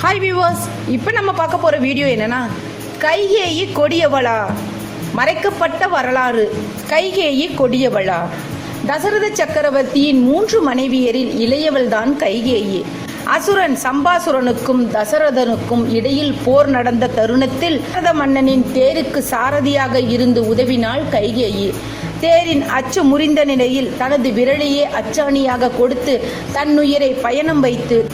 Hi viewers இப்போ நம்ம பார்க்க போகிற வீடியோ என்னென்னா கைகேயி கொடியவளா? மறைக்கப்பட்ட வரலாறு. கைகேயி கொடியவளா? தசரத சக்கரவர்த்தியின் மூன்று மனைவியரில் இளையவள்தான் கைகேயி. அசுரன் சம்பாசுரனுக்கும் தசரதனுக்கும் இடையில் போர் நடந்த தருணத்தில் தசரத மன்னனின் தேருக்கு சாரதியாக இருந்து உதவினாள் கைகேயி. தேரின் அச்சு முறிந்த நிலையில் தனது விரலையே அச்சாணியாக கொடுத்து தன்னுயிரை பயணம் வைத்து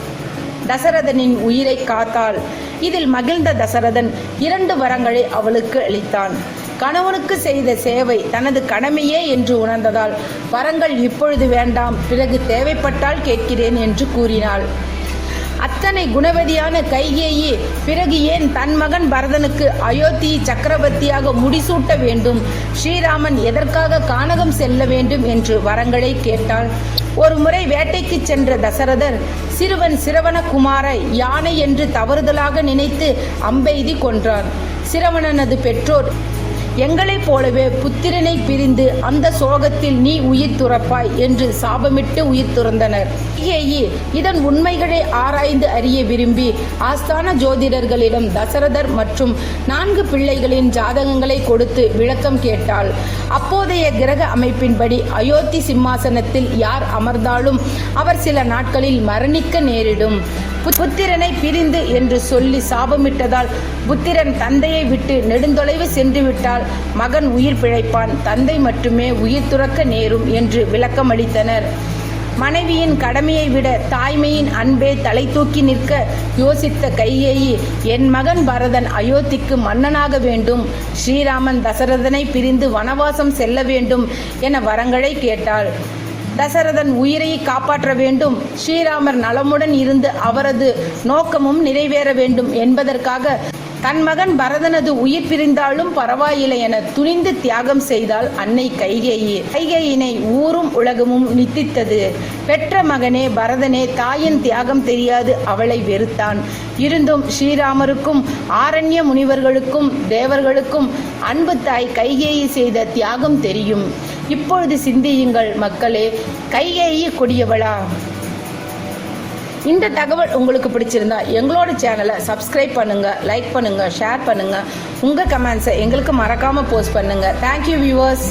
தசரதனின் உயிரை காத்தாள். இதில் மகிழ்ந்த தசரதன் இரண்டு வரங்களை அவளுக்கு அளித்தான். கணவனுக்கு செய்த சேவை தனது கடமையே என்று உணர்ந்ததால் வரங்கள் இப்பொழுது வேண்டாம் பிறகு தேவைப்பட்டால் கேட்கிறேன் என்று கூறினாள். அத்தனை குணவதியான கைகேயி பிறகு ஏன் தன் மகன் பரதனுக்கு அயோத்தி சக்கரவர்த்தியாக முடிசூட்ட வேண்டும்? ஸ்ரீராமன் எதற்காக கானகம் செல்ல வேண்டும் என்று வரங்களை கேட்டாள். ஒரு முறை வேட்டைக்கு சென்ற தசரதர் சிறுவன் சிரவணகுமாரை யானை என்று தவறுதலாக நினைத்து அம்பெய்தி கொன்றார் சிரவணனது பெற்றோர் எங்களைப் போலவே புத்திரனை பிரிந்து அந்த சோகத்தில் நீ உயிர் துறப்பாய் என்று சாபமிட்டு உயிர் துறந்தனர். கைகேயி இதன் உண்மைகளை ஆராய்ந்து அறிய விரும்பி ஆஸ்தான ஜோதிடர்களிடம் தசரதர் மற்றும் நான்கு பிள்ளைகளின் ஜாதகங்களை கொடுத்து விளக்கம் கேட்டாள். அப்போதைய கிரக அமைப்பின்படி அயோத்தி சிம்மாசனத்தில் யார் அமர்ந்தாலும் அவர் சில நாட்களில் மரணிக்க நேரிடும். பு- புத்திரனை பிரிந்து என்று சொல்லி சாபமிட்டதால் புத்திரன் தந்தையை விட்டு நெடுந்தொலைவு சென்று விட்டால் மகன் உயிர் பிழைப்பான். தந்தை மட்டுமே உயிர் துறக்க நேரும் என்று விளக்கமளித்தனர். மனைவியின் கடமையை விட தாய்மையின் அன்பே தலை தூக்கி நிற்க யோசித்த கையேயி என் மகன் பரதன் அயோத்திக்கு மன்னனாக வேண்டும். ஸ்ரீராமன் தசரதனை பிரிந்து வனவாசம் செல்ல வேண்டும் என வரங்களை கேட்டாள். தசரதன் உயிரை காப்பாற்ற வேண்டும். ஸ்ரீராமர் நலமுடன் இருந்து அவரது நோக்கமும் நிறைவேற வேண்டும் என்பதற்காக தன் மகன் பரதனது உயிர் பிரிந்தாலும் பரவாயில்லை என துணிந்து தியாகம் செய்தால் அன்னை கைகேயி. கைகேயினை ஊரும் உலகமும் நித்தித்தது. பெற்ற மகனே பரதனே தாயின் தியாகம் தெரியாது அவளை வெறுத்தான். இருந்தும் ஸ்ரீராமருக்கும் ஆரண்ய முனிவர்களுக்கும் தேவர்களுக்கும் அன்பு தாய் கைகேயி செய்த தியாகம் தெரியும். இப்பொழுது சிந்தியுங்கள் மக்களே கைகேயி கொடியவளா? இந்த தகவல் உங்களுக்கு பிடிச்சிருந்தா எங்களோட சேனலை சப்ஸ்கிரைப் பண்ணுங்க லைக் பண்ணுங்க ஷேர் பண்ணுங்க. உங்க கமெண்ட்ஸை எங்களுக்கு மறக்காம போஸ்ட் பண்ணுங்க. Thank you viewers